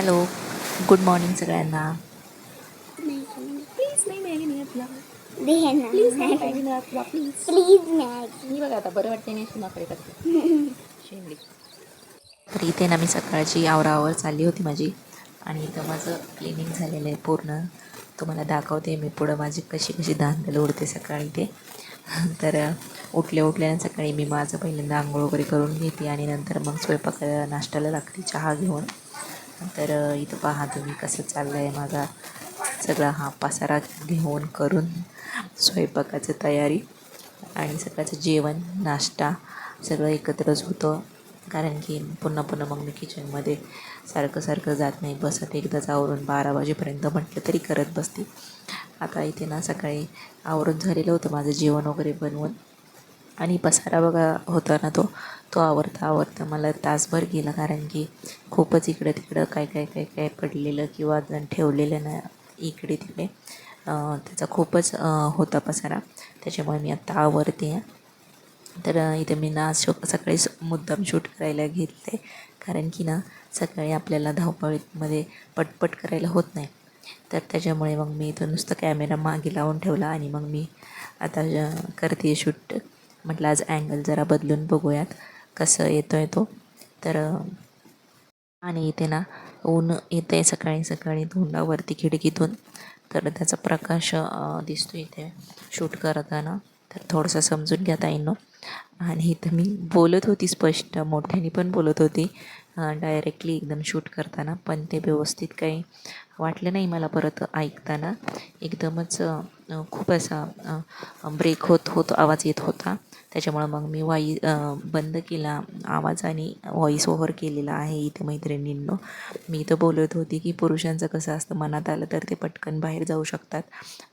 Hello good morning सगळ्यांना. Please नाही Maggi नाही आपला. प्लीज नाही मॅगी. नाही आपला प्लीज प्लीज मॅगी मी बघा आता बरं वाटते नाही सुनाकडे करते शेंगडी तर इथे ना मी सकाळची आवरावर चालली होती माझी. आणि इथं माझं क्लिनिंग झालेलं आहे पूर्ण. तुम्हाला दाखवते मी पुढं माझी कशी कशी धांदल उडते सकाळी ते. तर उठल्या उठल्या सकाळी मी माझं पहिल्यांदा आंघोळ वगैरे करून घेते आणि नंतर मग स्वयंपाक नाश्त्याला लागते चहा घेऊन. तर इथं पहा तुम्ही कसं चाललं आहे माझा सगळा हा पसारा घेऊन करून स्वयंपाकाची तयारी आणि सकाळचं जेवण नाश्ता सगळं एकत्रच होतं. कारण की पुन्हा पुन्हा मग मी किचनमध्ये सारखं सारखं जात नाही बसत एकदाच आवरून बारा वाजेपर्यंत म्हटलं तरी करत बसते. आता इथे ना सकाळी आवरून झालेलं होतं माझं जेवण वगैरे बनवून. आणि पसारा बघा होता ना तो तो आवरता आवरता मला तासभर गेला कारण की खूपच इकडं तिकडं काय काय काय काय पडलेलं किंवा ठेवलेलं ना इकडे तिकडे. त्याचा खूपच होता पसारा. त्याच्यामुळे मी आत्ता आवरते. आहे तर इथे मी ना शो सकाळी मुद्दाम शूट करायला घेतले. कारण की ना सकाळी आपल्याला धावपळीमध्ये पटपट करायला होत नाही. तर त्याच्यामुळे मग मी इथं नुसतं कॅमेरा मागे लावून ठेवला आणि मग मी आता करते शूट. म्हटलं आज अँगल जरा बदलून बघूयात कसं येतो आहे तो. तर आणि इथे ना ऊन येतं आहे सकाळी सकाळी तोंडावरती खिडकीतून. तर त्याचा प्रकाश दिसतो इथे शूट करताना. तर थोडंसं समजून घ्या ताईंनो. आणि इथं मी बोलत होती स्पष्ट मोठ्याने पण बोलत होती डायरेक्टली एकदम शूट करताना. पण ते व्यवस्थित काही वाटलं नाही मला परत ऐकताना. एकदमच खूप असा ब्रेक होत होत आवाज येत होता. त्याच्यामुळं मग मी वाई बंद केला आवाज आणि व्हॉईस ओव्हर केलेला आहे इथे मैत्रिणींनो. मी इथं बोलत होती की पुरुषांचं कसं असतं मनात आलं तर ते पटकन बाहेर जाऊ शकतात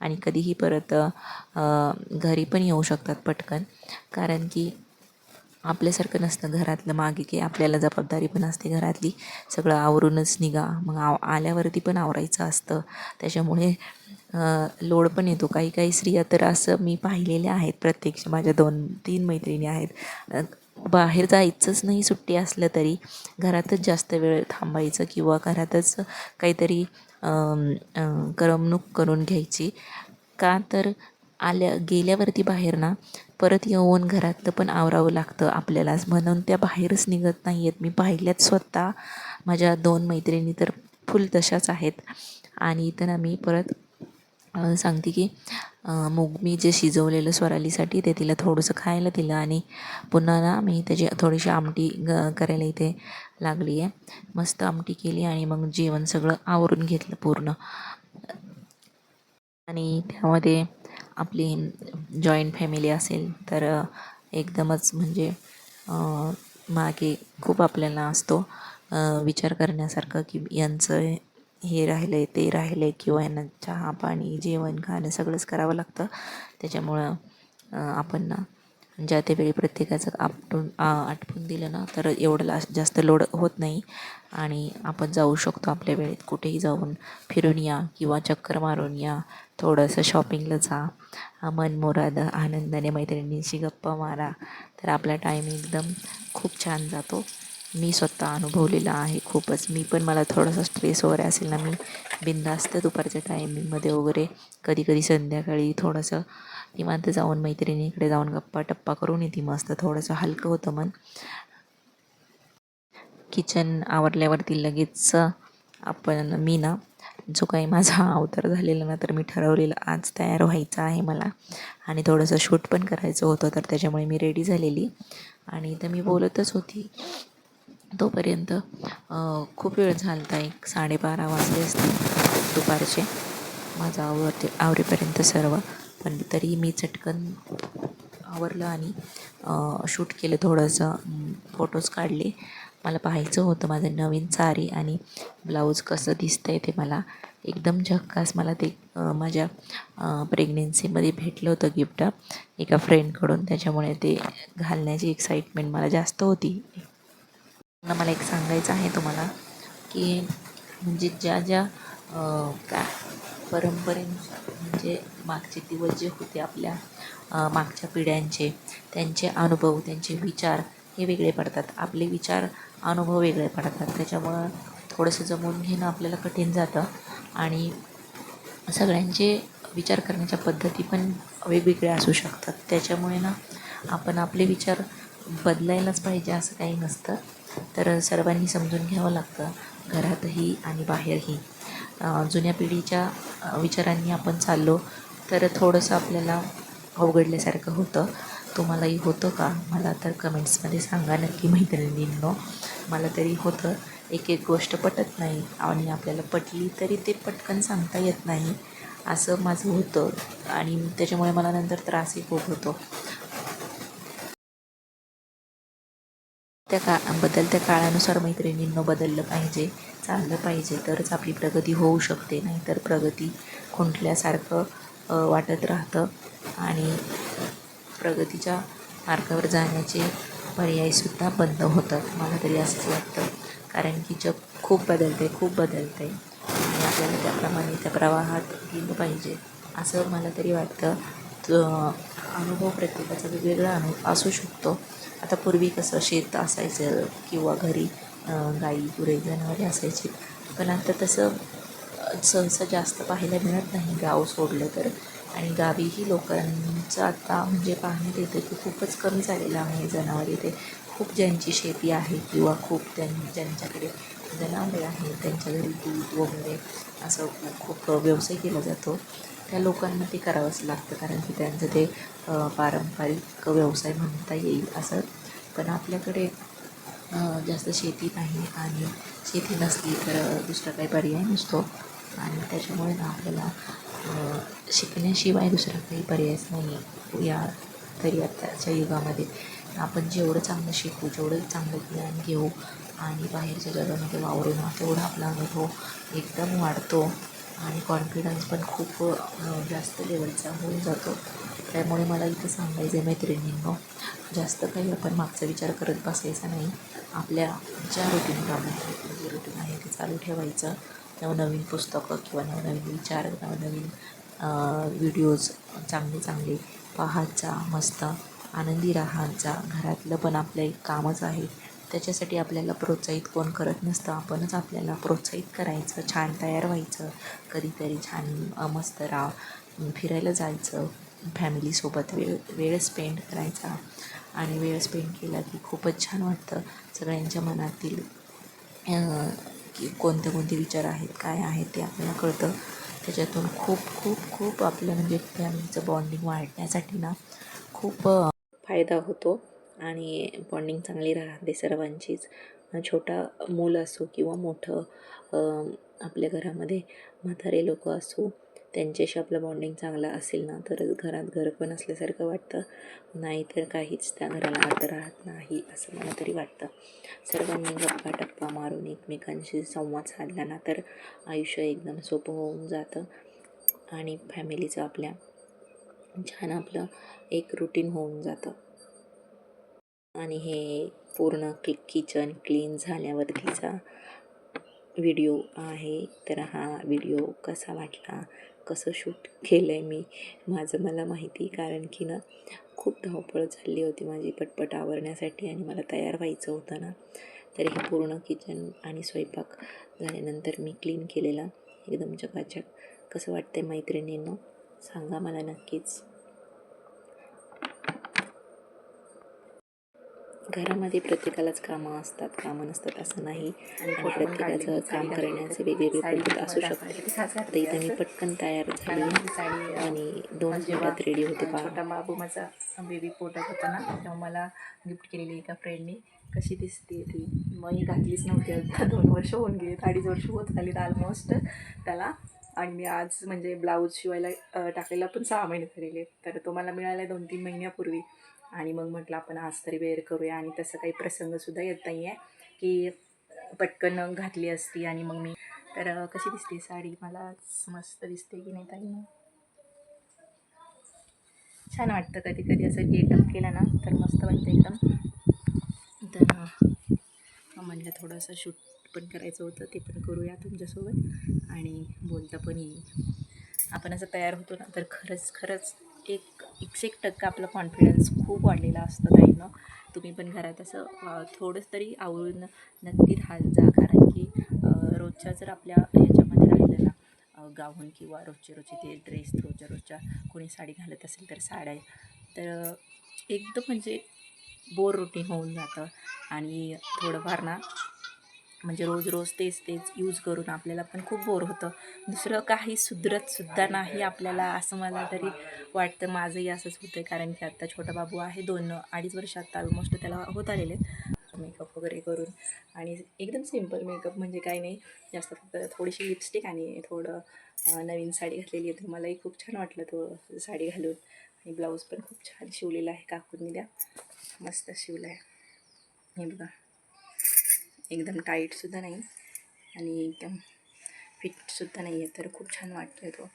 आणि कधीही परत घरी पण येऊ शकतात पटकन. कारण की आपल्यासारखं नसतं घरातलं मागे की आपल्याला जबाबदारी पण असते घरातली. सगळं आवरूनच निघा. मग आव आल्यावरती पण आवरायचं असतं. त्याच्यामुळे लोड पण येतो. काही काही स्त्रिया तर असं मी पाहिलेल्या आहेत प्रत्यक्ष. माझ्या दोन तीन मैत्रिणी आहेत. बाहेर जायचंच नाही सुट्टी असलं तरी. घरातच जास्त वेळ थांबायचं किंवा घरातच काहीतरी करमणूक करून घ्यायची. का तर आल्या गेल्यावरती बाहेर ना परत येऊन घरातलं पण आवरावं लागतं आपल्यालाच. म्हणून त्या बाहेरच निघत नाही आहेत मी पाहिल्यात स्वतः. माझ्या दोन मैत्रिणी तर फुल तशाच आहेत. आणि इथं ना मी परत सांगते की मूग मी जे शिजवलेलं स्वरालीसाठी ते तिला थोडंसं खायला दिलं आणि पुन्हा ना मी त्याची थोडीशी आमटी ग करायला इथे लागली आहे. मस्त आमटी केली आणि मग जेवण सगळं आवरून घेतलं पूर्ण. आणि त्यामध्ये आपली जॉईंट फॅमिली असेल तर एकदमच म्हणजे मागे खूप आपल्याला असतो विचार करण्यासारखं की यांचं हे राहिलं आहे ते राहिलं आहे किंवा यांना चहा पाणी जेवण खाणं सगळंच करावं लागतं. त्याच्यामुळं आपण ना म्हणजे ज्या त्यावेळी प्रत्येकाचं आपटून आटपून दिलं ना तर एवढं ला जास्त लोड होत नाही. आणि आपण जाऊ शकतो आपल्या वेळेत कुठेही जाऊन. फिरून या किंवा चक्कर मारून या. थोडंसं शॉपिंगला जा. मनमुराद आनंदाने मैत्रिणींशी गप्पा मारा. तर आपला टाईम एकदम खूप छान जातो. मी स्वतः अनुभवलेला आहे खूपच. मी पण मला थोडासा स्ट्रेस वगैरे असेल ना मी बिंदास्त दुपारच्या टायमिंगमध्ये वगैरे कधी कधी संध्याकाळी थोडंसं निवांत जाऊन मैत्रिणीकडे जाऊन गप्पा टप्पा करून येते मस्त. थोडंसं हलकं होतं मन. किचन आवरल्यावरती लगेच आपण मी ना जो काही माझा अवतार झालेला ना तर मी ठरवलेलं आज तयार व्हायचं आहे मला. आणि थोडंसं शूट पण करायचं होतं तर त्याच्यामुळे मी रेडी झालेली. आणि इथं मी बोलतच होती तोपर्यंत खूप वेळ झाला होता एक साडेबारा वाजले असते दुपारचे माझं आवरते आवरेपर्यंत सर्व. पण तरी मी चटकन आवरलं आणि शूट केलं थोडंसं फोटोज काढले. मला पाहायचं होतं माझं नवीन साडी आणि ब्लाऊज कसं दिसतं आहे ते मला. एकदम झक्कास मला ते माझ्या प्रेग्नेन्सीमध्ये भेटलं होतं गिफ्ट एका फ्रेंडकडून त्याच्यामुळे ते घालण्याची एक्साइटमेंट मला जास्त होती. मला एक सांगायचं आहे तुम्हाला की म्हणजे ज्या ज्या अ, काय परंपरेनुसार म्हणजे मागचे दिवस जे होते आपल्या मागच्या पिढ्यांचे त्यांचे अनुभव त्यांचे विचार हे वेगळे पडतात. आपले विचार अनुभव वेगळे पडतात. त्याच्यामुळं थोडंसं जमवून घेणं आपल्याला कठीण जातं आणि सगळ्यांचे विचार करण्याच्या पद्धती पण वेगवेगळ्या असू शकतात. त्याच्यामुळे ना आपण आपले विचार बदलायलाच पाहिजे असं काही नसतं. तर सर्वांनी समजून घ्यावं लागतं घरातही आणि बाहेरही. जुन्या पिढीच्या विचारांनी आपण चाललो तर थोडंसं आपल्याला अवघडल्यासारखं होतं. तुम्हालाही होतं का? मला तर कमेंट्समध्ये सांगा नक्की मैत्रिणींनो. मला तरी होतं. एक एक गोष्ट पटत नाही आणि आपल्याला पटली तरी ते पटकन सांगता येत नाही. असं माझं होतं आणि त्याच्यामुळे मला नंतर त्रासही खूप होतो. त्या का बदलत्या काळानुसार मैत्रिणींनो बदललं पाहिजे चाललं पाहिजे तरच आपली प्रगती होऊ शकते नाहीतर प्रगती खुंटल्यासारखं वाटत राहतं. आणि प्रगतीच्या मार्गावर जाण्याचे पर्यायसुद्धा बंद होतात. मला तरी असंच वाटतं. कारण की जग खूप बदलतं आहे खूप बदलतं आहे आणि आपल्याला त्याप्रमाणे त्या प्रवाहात गेलं पाहिजे. असं मला तरी वाटतं. अनुभव प्रत्येकाचा वेगवेगळा अनु असू शकतो. आता पूर्वी कसं शेत असायचं किंवा घरी गाई गुरे जनावरे असायची. पण आता तसं सहसा जास्त पाहायला मिळत नाही. गाव सोडलं तर. आणि गावीही लोकांचं आता म्हणजे पाहण्यात येतं की खूपच कमी झालेलं आहे जनावरे ते खूप ज्यांची शेती आहे किंवा खूप त्यां ज्यांच्याकडे जनावरे आहेत त्यांच्या घरी दूध वगैरे असं खूप व्यवसाय केला जातो. त्या लोकांना ते करावंच लागतं कारण की त्यांचं ते पारंपरिक व्यवसाय म्हणता येईल असं. पण आपल्याकडे जास्त शेती नाही आणि शेती नसली तर दुसरा काही पर्याय नसतो. आणि त्याच्यामुळे ना आपल्याला शिकण्याशिवाय दुसरा काही पर्यायच नाही या तरी आत्ताच्या युगामध्ये आपण जेवढं चांगलं शिकू जेवढं चांगलं ज्ञान घेऊ आणि बाहेरच्या जगामध्ये वावरू ना तेवढा आपला अनुभव एकदम वाढतो. आणि कॉन्फिडन्स पण खूप जास्त लेवलचा होऊन जातो. त्यामुळे मला इथं सांगायचं आहे मैत्रिणींनो जास्त काही आपण मागचा विचार करत बसायचा नाही. आपल्या ज्या रुटीनप्रमाणे जे रुटीन आहे ते चालू ठेवायचं. नवनवीन पुस्तकं किंवा नवनवीन विचार नवनवीन व्हिडिओज चांगले चांगले पाहायचा जा मस्त आनंदी राहायचा. जा घरातलं पण आपलं एक कामच आहे. त्याच्यासाठी आपल्याला प्रोत्साहित कोण करत नसतं. आपणच आपल्याला प्रोत्साहित करायचं छान तयार व्हायचं. कधीतरी छान मस्त राह फिरायला जायचं. फॅमिलीसोबत वेळ वेळ स्पेंड करायचा. आणि वेळ स्पेंड केला की खूपच छान वाटतं. सगळ्यांच्या मनातील की कोणते कोणते विचार आहेत काय आहेत ते आपल्याला कळतं. त्याच्यातून खूप खूप खूप आपलं म्हणजे फॅमिलीचं बॉन्डिंग वाढण्यासाठी ना खूप फायदा होतो. आणि बॉन्डिंग चांगली राहते सर्वांचीच. छोटा मूल असो किंवा मोठं आपल्या घरामध्ये म्हातारे लोक असो त्यांच्याशी आपलं बॉन्डिंग चांगलं असेल ना तरच घरात घर पण असल्यासारखं वाटतं. नाहीतर काहीच त्या घराला अर्थ राहत नाही असं मला तरी वाटतं. सर्वांनी गप्पा टप्पा मारून एकमेकांशी संवाद साधला ना तर आयुष्य एकदम सोपं होऊन जातं. आणि फॅमिलीचं आपल्या छान आपलं एक रुटीन होऊन जातं. आणि हे पूर्ण क्लि किचन क्लीन झाल्यावरतीचा व्हिडिओ आहे. तर हा व्हिडिओ कसा वाटला? कसं शूट केलं आहे मी? माझं मला माहिती कारण की ना खूप धावपळ चालली होती माझी पटपट आवरण्यासाठी आणि मला तयार व्हायचं होतं ना. तर हे पूर्ण किचन आणि स्वयंपाक झाल्यानंतर मी क्लीन केलेला. एकदम चकाचक. कसं वाटतंय मैत्रिणींनो? सांगा मला नक्कीच. घरामध्ये प्रत्येकालाच कामं असतात कामं नसतात असं नाही. आणि प्रत्येकाचं काम करण्याचे वेगवेगळे पद्धत असू शकतात. आता इथं मी पटकन तयार झाली आणि दोन मिनिटात रेडी होते छोटा बाबू माझा बेबी पोटात होता ना तेव्हा मला गिफ्ट केलेली एका फ्रेंडने कशी दिसते ती? मग ही घातलीच नव्हती आता दोन वर्ष होऊन गेली अडीच वर्ष होत आलीत ऑलमोस्ट त्याला. आणि मी आज म्हणजे ब्लाऊज शिवायला टाकलेला पण सहा महिने झालेले तर तो मला मिळाला दोन तीन महिन्यापूर्वी. आणि मग म्हटलं आपण आज तरी वेअर करूया. आणि तसं काही प्रसंगसुद्धा येत नाही आहे की पटकन घातली असती आणि मग मी तर कशी दिसते साडी? मला मस्त दिसते की नाही ताई? छान वाटतं कधी कधी असं गेटअप केलं ना तर मस्त वाटतं एकदम. तर म्हणलं थोडंसं शूट पण करायचं होतं ते पण करूया तुमच्यासोबत. आणि बोलता पण येईल. आपण असं तयार होतो ना तर खरंच खरंच एक एकशे एक टक्का आपला कॉन्फिडन्स खूप वाढलेला असतो ताईनं. तुम्ही पण घरात असं थोडंच तरी आवरून नक्की राहाल जा. कारण की रोजच्या जर आपल्या ह्याच्यामध्ये राहिलं ना गाऊन किंवा रोजचे रोजचे ते ड्रेस रोजच्या रोजच्या कोणी साडी घालत असेल तर साड्या तर एकदम म्हणजे बोर रुटीन होऊन जातं. आणि थोडंफार ना म्हणजे रोज रोज तेच तेच यूज करून आपल्याला पण खूप बोर होतं. दुसरं काही सुधरत सुद्धा नाही आपल्याला असं मला तरी वाटतं. माझंही असंच होतं कारण की आत्ता छोटा बाबू आहे दोन अडीच वर्ष आत्ता ऑलमोस्ट त्याला होत आलेले मेकअप वगैरे करून आणि एकदम सिंपल मेकअप म्हणजे काही नाही. जास्त फक्त थोडीशी लिपस्टिक आणि थोडं नवीन साडी घातलेली आहे. तर मलाही खूप छान वाटलं तो साडी घालून. आणि ब्लाऊज पण खूप छान शिवलेला आहे काकूंनी द्या मस्त शिवला आहे हे बघा. एकदम टाईटसुद्धा नाही. आणि एकदम फिटसुद्धा नाही आहे तर खूप छान वाटतो तो.